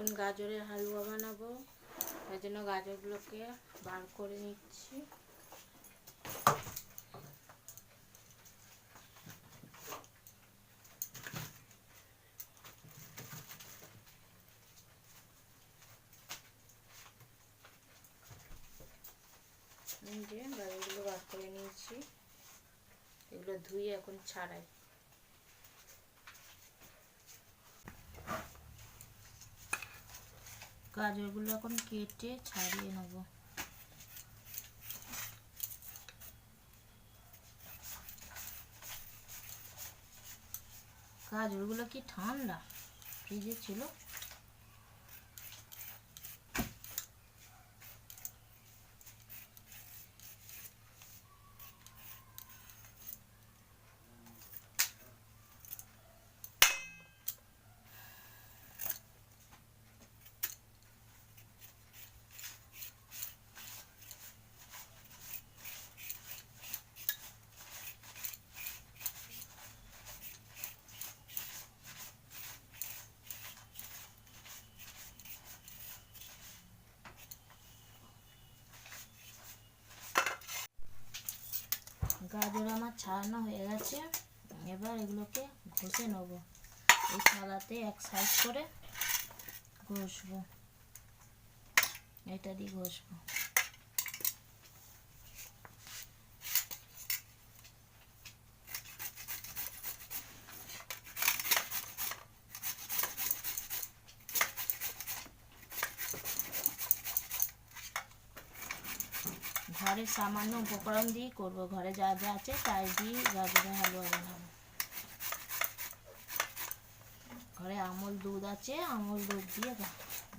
এখন গাজরের হালুয়া বানাবো। তার জন্য গাজরগুলোকে বার করে নিচ্ছি। গাজরগুলো বার করে নিয়েছি। এগুলো ধুয়ে এখন ছাড়াই। গাজরগুলো এখন কেটে ছাড়িয়ে নেব। গাজরগুলো কি ঠান্ডা? ফ্রিজে ছিল? গাজর আমার ছাড়ানো হয়ে গেছে। এবার এগুলোকে ঘষে নেব। এই থালাতে এক সাইড করে ঘষবো। এটা দিয়ে ঘষবো। ঘরের সামান্য উপকরণ দিয়ে করব। ঘরে যা যা আছে তাই দিয়ে গাজরের হালুয়া বানাবো ঘরে আমল দুধ আছে, আমল দুধ দিয়ে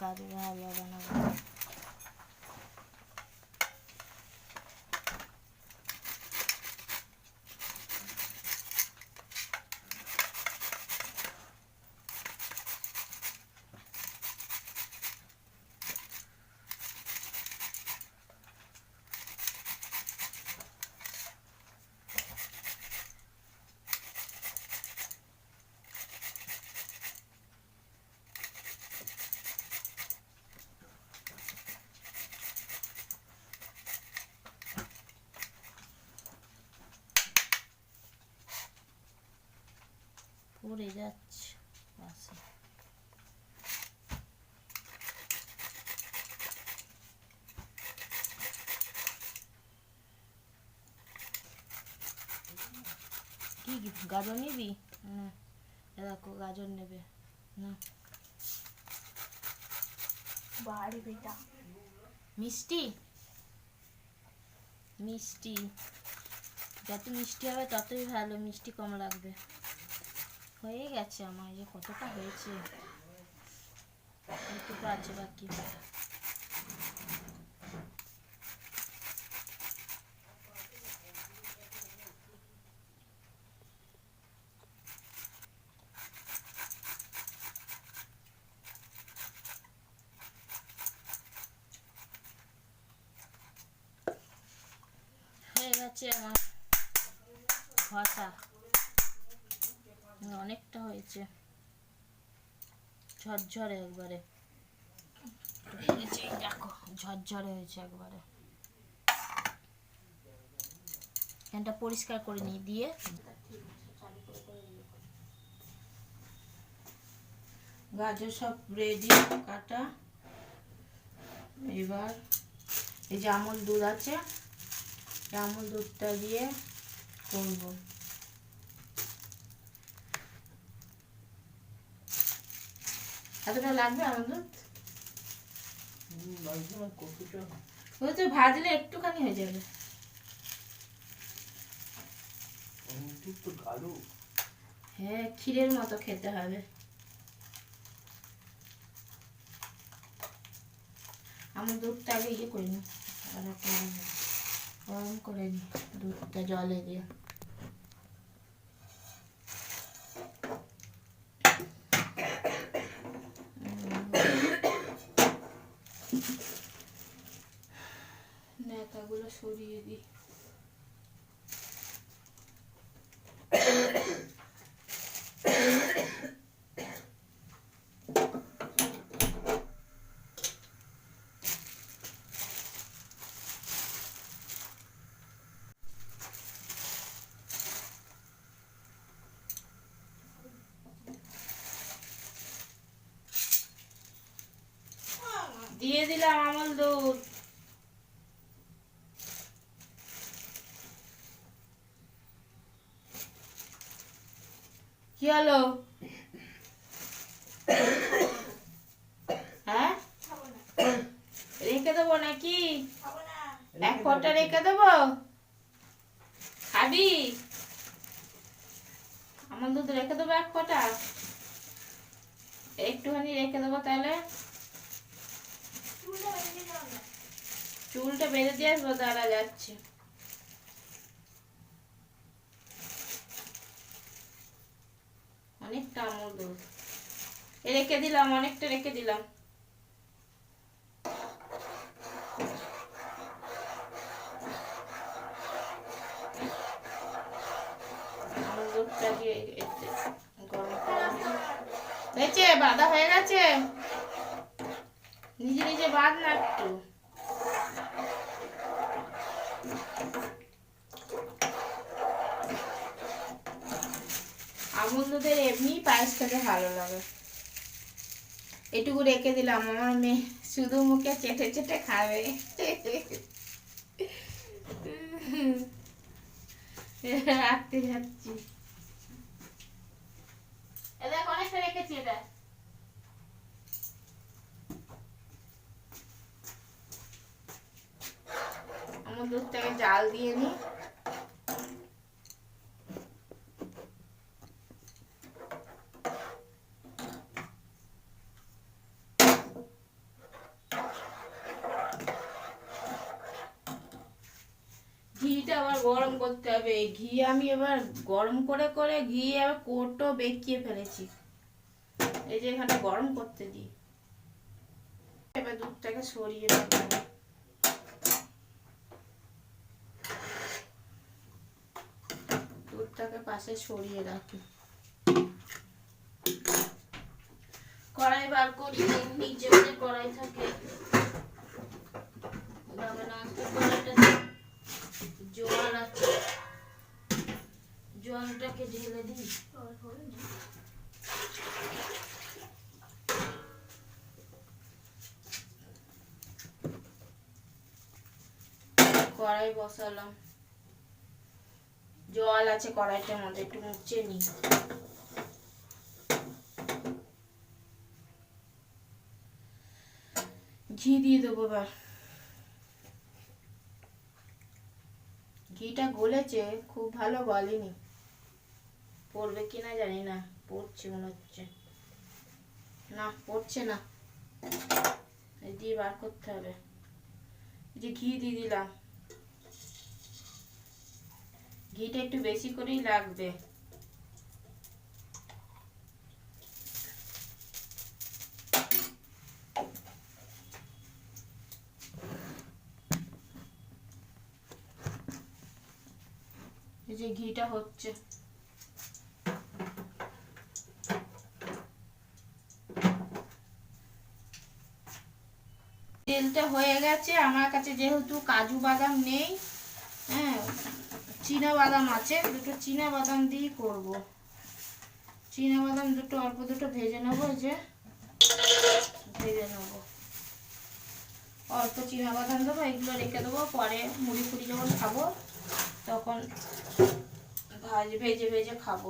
গাজরের হালুয়া বানাবো। পড়ে যাচ্ছে কি কি গাজর নিবি না দেখো গাজর নেবে না বাড়ি বেটা মিষ্টি মিষ্টি যত মিষ্টি হবে ততই ভালো মিষ্টি কম লাগবে হয়ে গেছে আমার যে কতটা হয়েছে। একটু আছে বাকি হয়ে গেছে আমার ঘষা অনেকটা হয়েছে ঝরঝরে একবারে। দেখো ঝরঝরে হয়েছে একবারে। ফ্যানটা পরিষ্কার করে নিয়ে দিয়ে গাজর সব রেডি কাটা। এবার এই যে আমল দুধ আছে আমল দুধটা দিয়ে করব। এতটা লাগবে আমল ওই তো ভাজলে একটুখানি হয়ে যাবে। হ্যাঁ ক্ষীরের মতো খেতে হবে। আমি দুধটা আগে ইয়ে করে নিই। গরম করে নিই দুধটা জলে দিয়ে। নেতাগুলো সরিয়ে দিই। দিয়ে দিলাম আমল দুধ। কি হলো? হ্যাঁ? রেখে দেবো নাকি? এক ফোঁটা রেখে দেবো? খাবি? আমার দুধ রেখে দেবো এক ফোঁটা একটুখানি রেখে দেবো তাহলে। চুলটা বেঁধে দিয়ে আসব, দাঁড়া, যাচ্ছে। অনেকটা আমল দুধ এ রেখে দিলাম, অনেকটা রেখে দিলাম। দুধটা গরম হয়েছে? বাঁধা হয়ে গেছে? নিজে নিজে বাঁধ না একটু। আমুল দুধের এমনি পায়েস খেতে ভালো লাগে। এটুকু রেখে দিলাম, আমার মেয়ে শুধু মুখে চেটে চেটে খাবে। রাখতে যাচ্ছি। এ দেখ, অনেকটা রেখেছি এটা। আমার দুধটাকে জাল দিয়ে নিই। ঘিটা আবার গরম করতে হবে। ঘি আমি এবার গরম করে করে ঘি আবার কোটো বেঁকিয়ে ফেলেছি। এই যে এখানে গরম করতে দিই। এবার দুধটাকে সরিয়ে রাখব দুধটাকে পাশে সরিয়ে রাখি। কড়াই বার করি নিচে যে কড়াই থাকে। জলটাকে ঢেলে দিই। কড়াই বসালাম। জল আছে কড়াইটার মধ্যে, একটু মুছে নি ঘি দিয়ে দেবো এবার। ঘিটা গলেছে, খুব ভালো গলেনি। পড়বে কিনা জানি না, পড়ছে মনে হচ্ছে। না, পড়ছে না। দিয়ে বার করতে হবে। যে ঘি দিয়ে দিলাম। ঘিটা একটু বেশি করেই লাগবে। এই যে ঘিটা হচ্ছে। তেলটা হয়ে গেছে, আমার কাছে যেহেতু কাজু বাদাম নেই চীনা বাদাম আছে, দুটো চীনা বাদাম দিয়েই করব। চীনা বাদাম দুটো, অল্প দুটো ভেজে নেব যে ভেজে নেব। অল্প চীনা বাদাম দেবো, এগুলো রেখে দেবো, পরে মুড়ি ফুড়ি যখন খাব, তখন ভাজ, ভেজে ভেজে খাব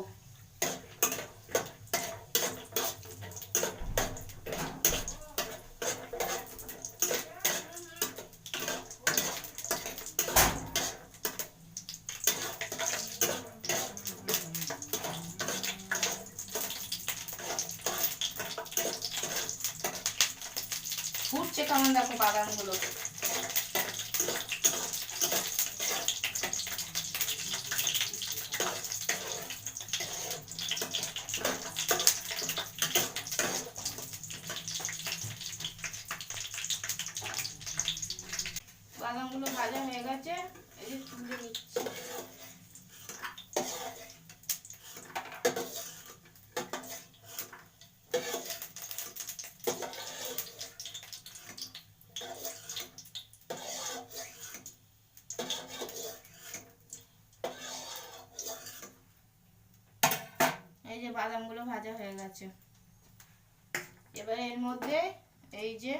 ফুটছে কেমন দেখো বাদামগুলো বাদামগুলো ভাজা হয়ে গেছে এই যে তুলে নিচ্ছি এই যে বাদামগুলো ভাজা হয়ে গেছে। এবার এর মধ্যে এই যে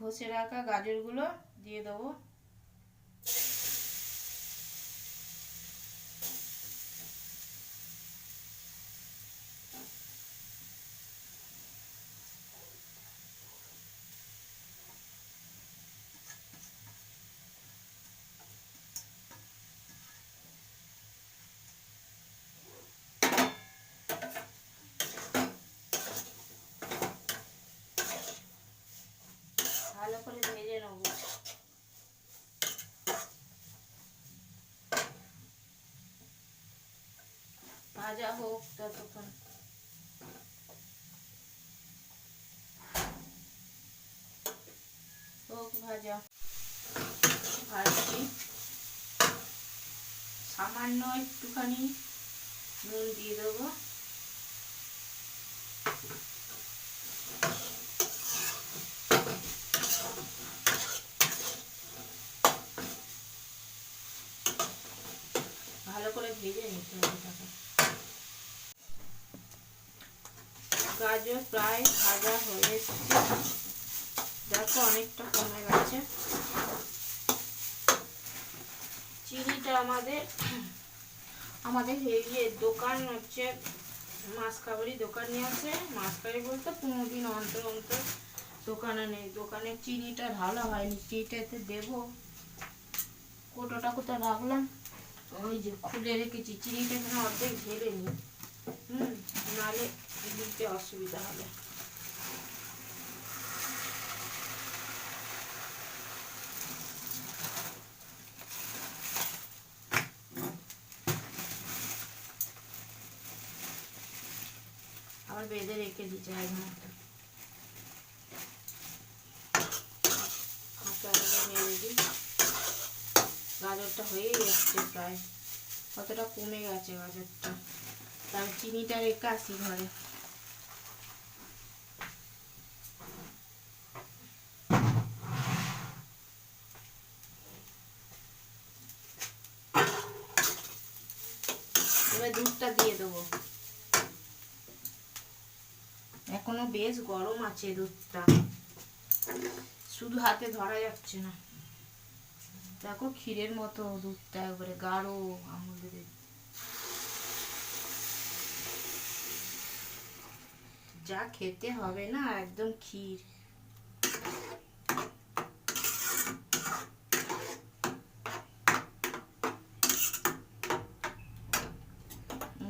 ঘষে রাখা গাজরগুলো দিয়ে দেবো ভালো করে ভেজে নেব ভাজা হোক ততক্ষণ হোক ভাজা। ভাজছি। সামান্য একটুখানি নুন দিয়ে দেবো ভালো করে ভেজে নিতে হবে তাকে গাজর প্রায় ভাজা হয়ে দেখো অনেকটা কমে গেছে। চিনিটা আমাদের আমাদের এই যে দোকান হচ্ছে মাছ কাবারি দোকান আছে। মাছ বলতে পনেরো দিন অন্তর অন্তর দোকানে নেই। দোকানে চিনিটা ঢালা হয়নি। চিনিটাতে দেবো। কোটোটা কোথায় রাখলাম ওই যে খুলে রেখেছি। চিনিটা এখানে অর্ধেক ঢেলে নি। হুম নালে দিতে অসুবিধা হবে। আবার বেঁধে রেখে দিচ্ছে এক ঘণ্টা গাজরটা হয়ে যাচ্ছে প্রায়। কতটা কমে গেছে গাজরটা? তার চিনিটা রেখে আসি ঘরে। এবার দুধটা দিয়ে দেবো। এখনও বেশ গরম আছে দুধটা। শুধু হাতে ধরা যাচ্ছে না। দেখো ক্ষীরের মতো দুধটা, একবারে গাঢ় আমুলের যা খেতে হবে না, একদম ক্ষীর।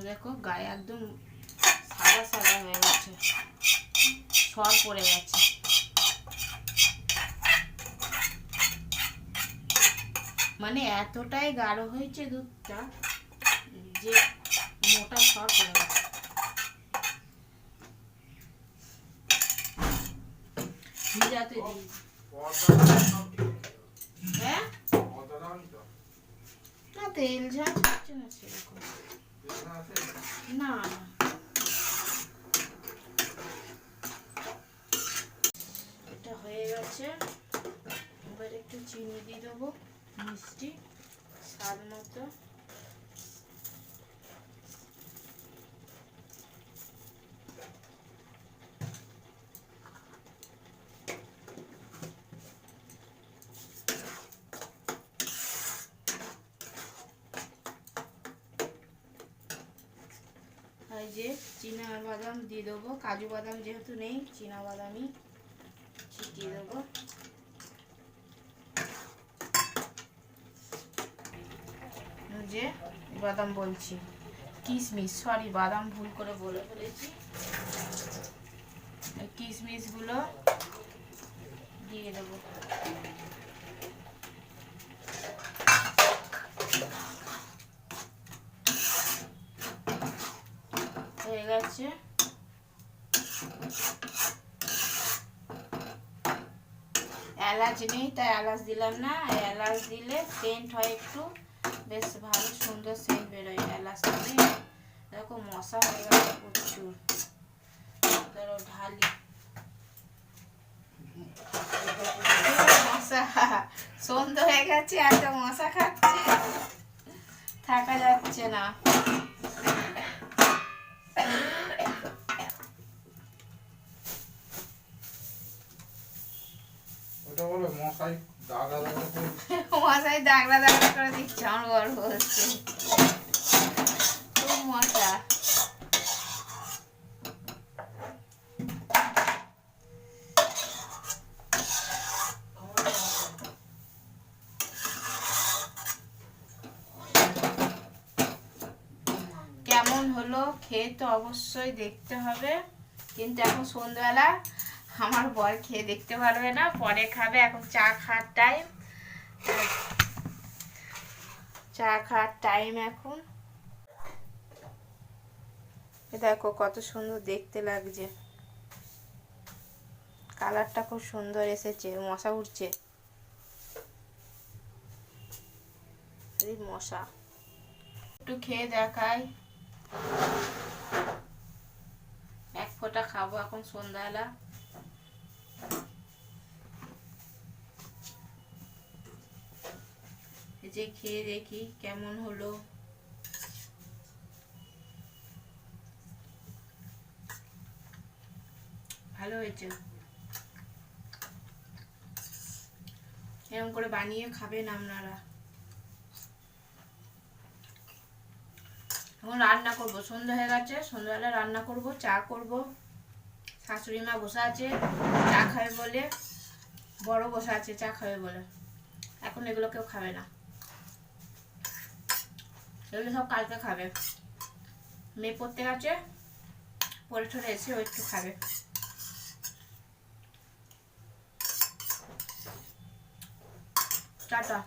দেখো গায়ে একদম সাদা সাদা হয়ে গেছে। সর পড়ে গেছে। মানে এতটাই গাঢ় হয়েছে দুধটা যে মোটা সর পড়ে গেছে। ভিজাতে হ্যাঁ? না, তেল ঝাল হচ্ছে না সেরকম। না। এটা হয়ে গেছে। এবার একটু চিনি দিয়ে দেবো, মিষ্টি, স্বাদ মতো। আর যে চীনা বাদাম দিয়ে দেবো। কাজু বাদাম যেহেতু নেই, চীনা বাদামই ছিটিয়ে দেবো। যে বাদাম বলছি। কিশমিশ সরি, বাদাম ভুল করে বলে ফেলেছি। কিশমিশগুলো দিয়ে দেবো। গেছে এলাচ নেই, তাই এলাচ দিলাম না। এলাচ দিলে সেন্ট হয় একটু। বেশ ভালো, সুন্দর সেন্ট বেরোয় এলাচটা দিয়ে দেখো, মশা হয়ে গেছে প্রচুর। ধরো ঢালি। মশা সন্ধ্যে হয়ে গেছে, এত মশা খাচ্ছে। থাকা যাচ্ছে না। করে দিচ্ছে, আমার গর্ব হচ্ছে খুব মশা কেমন হলো? খেয়ে তো অবশ্যই দেখতে হবে। কিন্তু এখন সন্ধ্যাবেলা আমার বর খেয়ে দেখতে পারবে না, পরে খাবে, এখন চা খাওয়ার টাইম চা খাওয়ার টাইম এখন। দেখো কত সুন্দর দেখতে লাগছে। কালারটা খুব সুন্দর এসেছে, মশা উঠছে মশা। একটু খেয়ে দেখাই। এক ফোঁটা খাব এখন সন্ধ্যাবেলা। যে খেয়ে দেখি কেমন হলো। ভালো হয়েছে। এরকম করে বানিয়ে খাবেন আপনারা। এখন রান্না করব। সন্ধ্যা হয়ে গেছে। সন্ধ্যাবেলা রান্না করব, চা করব। শাশুড়ি মা বসে আছে, চা খাবে বলে, বড় বসে আছে, চা খাবে বলে। এখন এগুলো কেউ খাবে না। এগুলো সব কালকে খাবে মেয়ে পড়তে গেছে পরে ঠরে এসে ওই একটু খাবে টাটা